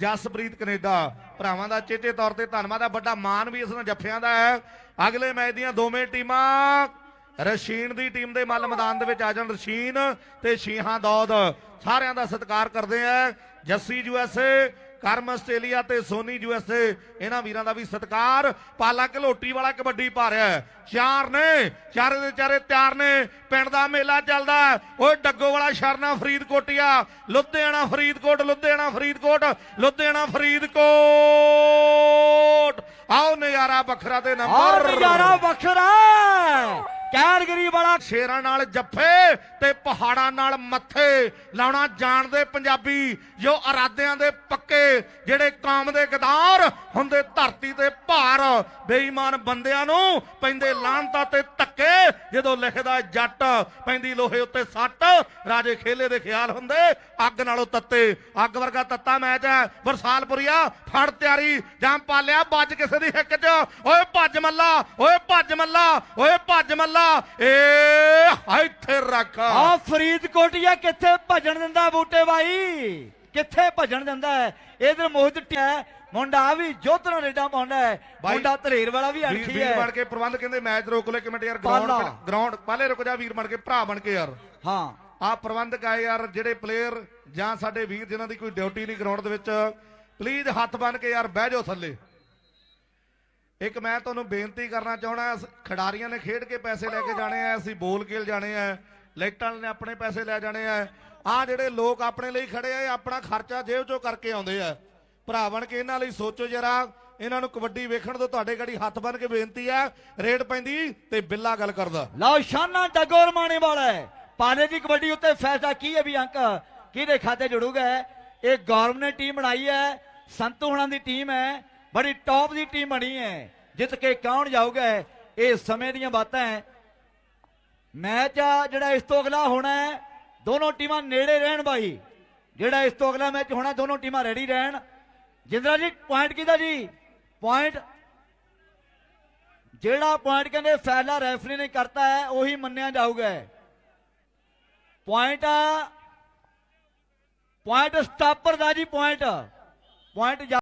Jaspreet Canada, ਭਰਾਵਾਂ ਦਾ ਚੇਚੇ ਤੌਰ ਤੇ ਧੰਨਵਾਦ ਹੈ ਵੱਡਾ ਮਾਣ ਵੀ ਇਸ ਨੂੰ ਜੱਫਿਆਂ ਦਾ ਹੈ। ਅਗਲੇ ਮੈਚ ਦੀਆਂ ਦੋਵੇਂ ਟੀਮਾਂ, ਰਸ਼ੀਨ ਦੀ ਟੀਮ ਦੇ ਮੱਲ ਮੈਦਾਨ ਦੇ ਵਿੱਚ ਆ ਜਾਣ ਰਸ਼ੀਨ ਤੇ ਸ਼ੀਹਾ ਦੌਦ। ਸਾਰਿਆਂ ਦਾ ਸਤਿਕਾਰ ਕਰਦੇ ਆ ਜੱਸੀ ਯੂਐਸਏ ਕਰਮ ਆਸਟ੍ਰੇਲੀਆ ਤੇ ਸੋਨੀ ਯੂਐਸਏ ਇਹਨਾਂ ਵੀਰਾਂ ਦਾ ਵੀ ਸਤਿਕਾਰ। ਪਾਲਾ ਘਲੋਟੀ ਵਾਲਾ ਕਬੱਡੀ ਪਾ ਰਿਹਾ ਹੈ। ਚਾਰ ਨੇ, ਚਾਰੇ ਦੇ ਚਾਰੇ ਤਿਆਰ ਨੇ। ਪਿੰਡ ਦਾ ਮੇਲਾ ਚੱਲਦਾ ਹੈ। ਓਏ ਡੱਗੋ ਵਾਲਾ ਸ਼ਰਨਾ ਫਰੀਦਕੋਟੀਆ ਲੁਧਿਆਣਾ ਫਰੀਦਕੋਟ ਲੁਧਿਆਣਾ ਫਰੀਦਕੋਟ ਲੁਧਿਆਣਾ ਫਰੀਦਕੋਟ। ਆਓ ਨਜ਼ਾਰਾ ਵੱਖਰਾ ਤੇ ਔਰ ਨੰਬਰ ਨਜ਼ਾਰਾ ਵੱਖਰਾ। ਹੈ। ਵਾਲਾ ਸ਼ੇਰਾਂ ਨਾਲ ਜੱਫੇ ਤੇ ਪਹਾੜਾਂ ਨਾਲ ਮੱਥੇ ਲਾਉਣਾ ਜਾਣਦੇ ਪੰਜਾਬੀ, ਜੋ ਇਰਾਦਿਆਂ ਦੇ ਪੱਕੇ, ਜਿਹੜੇ ਕੌਮ ਦੇ ਗਦਾਰ ਹੁੰਦੇ ਧਰਤੀ ਤੇ ਭਾਰ ਬੇਈਮਾਨ ਬੰਦਿਆਂ ਨੂੰ ਪੈਂਦੇ ਲਾਂਤਾ ਤੇ ਧੱਕੇ ਜਦੋਂ ਲਿਖਦਾ ਜੱਟ ਪੈਂਦੀ ਲੋਹੇ ਉੱਤੇ ਸੱਟ, ਰਾਜੇ ਖੇਲੇ ਦੇ ਖਿਆਲ ਹੁੰਦੇ, ਅੱਗ ਨਾਲੋਂ ਤੱਤੇ, ਅੱਗ ਵਰਗਾ ਤੱਤਾ ਮੈਚ ਹੈ। ਬਰਸਾਲਪੁਰੀਆ ਫੜ ਤਿਆਰੀ ਜਾਂ ਪਾਲਿਆ ਵੱਜ ਕਿਸੇ ਦੀ ਹਿੱਕ 'ਚ। ਓਏ ਭੱਜ ਮੱਲਾ, ਓਏ ਭੱਜ ਮੱਲਾ, ਓਏ ਭੱਜ ਮੱਲਾ। ਏ ਇੱਥੇ ਰੱਖ। ਆ ਫਰੀਦਕੋਟੀਆ ਕਿੱਥੇ ਭਜਣ ਦਿੰਦਾ ਬੂਟੇ ਬਾਈ? ਕਿੱਥੇ ਭਜਣ ਦਿੰਦਾ ਹੈ? ਇਧਰ ਮੋਹਿਤ ਟਿਆ ਮੁੰਡਾ ਆ ਵੀ ਜੋਤਰਾ ਰੇਡਾ ਮੁੰਡਾ ਹੈ। ਮੁੰਡਾ ਧਰੇਰ ਵਾਲਾ ਵੀ ਅਣਖੀ ਵੀਰ ਬਣ ਹੈ ਕੇ ਪ੍ਰਬੰਧ ਕਹਿੰਦੇ ਮੈਚ ਰੋਕ ਲੈ ਕਮੇਟੀ ਯਾਰ। ਗਰਾਊਂਡ ਗਰਾਊਂਡ ਪਹਿਲੇ ਰੁਕ ਜਾ ਵੀਰ ਬਣ ਕੇ ਭਰਾ ਬਣ ਕੇ ਯਾਰ। ਹਾਂ। ਆ ਪ੍ਰਬੰਧਕ ਆਏ ਯਾਰ ਜਿਹੜੇ ਪਲੇਅਰ ਜਾਂ ਸਾਡੇ ਵੀਰ ਜਿਨ੍ਹਾਂ ਦੀ ਕੋਈ ਡਿਊਟੀ ਨਹੀਂ ਗਰਾਊਂਡ ਦੇ ਵਿੱਚ ਪਲੀਜ਼ ਹੱਥ ਬੰਨ ਕੇ ਯਾਰ ਬਹਿ ਜਾਓ ਥੱਲੇ। ਇੱਕ ਮੈਂ ਤੁਹਾਨੂੰ ਬੇਨਤੀ ਕਰਨਾ ਚਾਹਣਾ ਖਿਡਾਰੀਆਂ ਨੇ ਖੇਡ ਕੇ ਪੈਸੇ ਲੈ ਕੇ ਜਾਣੇ ਆ ਅਸੀਂ ਬੋਲ ਕੇ ਜਾਣੇ ਆ ਲਾਈਟਾਂ ਨੇ ਆਪਣੇ ਪੈਸੇ ਲੈ ਜਾਣੇ ਆ ਆ ਜਿਹੜੇ ਲੋਕ ਆਪਣੇ ਲਈ ਖੜੇ ਆ, ਇਹ ਆਪਣਾ ਖਰਚਾ ਜੇਬ ਚੋਂ ਕਰਕੇ ਆਉਂਦੇ ਆ। ਭਰਾ ਬਣ ਕੇ ਇਹਨਾਂ ਲਈ ਸੋਚੋ ਜਰਾ, ਇਹਨਾਂ ਨੂੰ ਕਬੱਡੀ ਵੇਖਣ ਤੋਂ ਤੁਹਾਡੇ ਗੜੀ ਹੱਥ ਬੰਨ ਕੇ ਬੇਨਤੀ ਆ, ਰੇਡ ਪੈਂਦੀ ਤੇ ਬਿੱਲਾ ਗੱਲ ਕਰਦਾ। ਲਓ, ਸ਼ਾਨਾ ਟਗੋਰ ਮਾਣੇ ਵਾਲਾ ਪਾਲੇ ਦੀ ਕਬੱਡੀ ਉੱਤੇ ਫੈਸਲਾ ਕੀ ਹੈ ਵੀ ਅੰਕ? ਕਿਹਦੇ ਖਾਤੇ ਜੁੜੂਗਾ ਇਹ? ਗੌਰਵ ਨੇ ਟੀਮ ਬਣਾਈ ਹੈ, ਸੰਤੂ ਹੁਣਾਂ ਦੀ ਟੀਮ ਹੈ, ਬੜੀ ਟੌਪ ਦੀ ਟੀਮ ਬਣੀ ਹੈ। ਜਿੱਤ ਕੇ ਕੌਣ ਜਾਊਗਾ ਇਹ ਸਮੇਂ ਦੀਆਂ ਬਾਤਾਂ ਹੈ। ਮੈਚ ਆ ਜਿਹੜਾ ਇਸ ਤੋਂ ਅਗਲਾ ਹੋਣਾ ਹੈ ਦੋਨੋਂ ਟੀਮਾਂ ਨੇੜੇ ਰਹਿਣ ਬਾਈ। ਜਿਹੜਾ ਇਸ ਤੋਂ ਅਗਲਾ ਮੈਚ ਹੋਣਾ, ਦੋਨੋਂ ਟੀਮਾਂ ਰੈਡੀ ਰਹਿਣ। ਜਿੰਦਰਾ ਜੀ ਪੁਆਇੰਟ ਕਿਹਦਾ ਜੀ? ਪੁਆਇੰਟ ਜਿਹੜਾ ਪੁਆਇੰਟ ਕਹਿੰਦੇ ਫੈਸਲਾ ਰੈਫਰੀ ਨੇ ਕਰਤਾ ਹੈ, ਉਹੀ ਮੰਨਿਆ ਜਾਊਗਾ। ਪੁਆਇੰਟ ਪੁਆਇੰਟ ਸਟਾਪਰ ਦਾ ਜੀ ਪੁਆਇੰਟ ਪੁਆਇੰਟ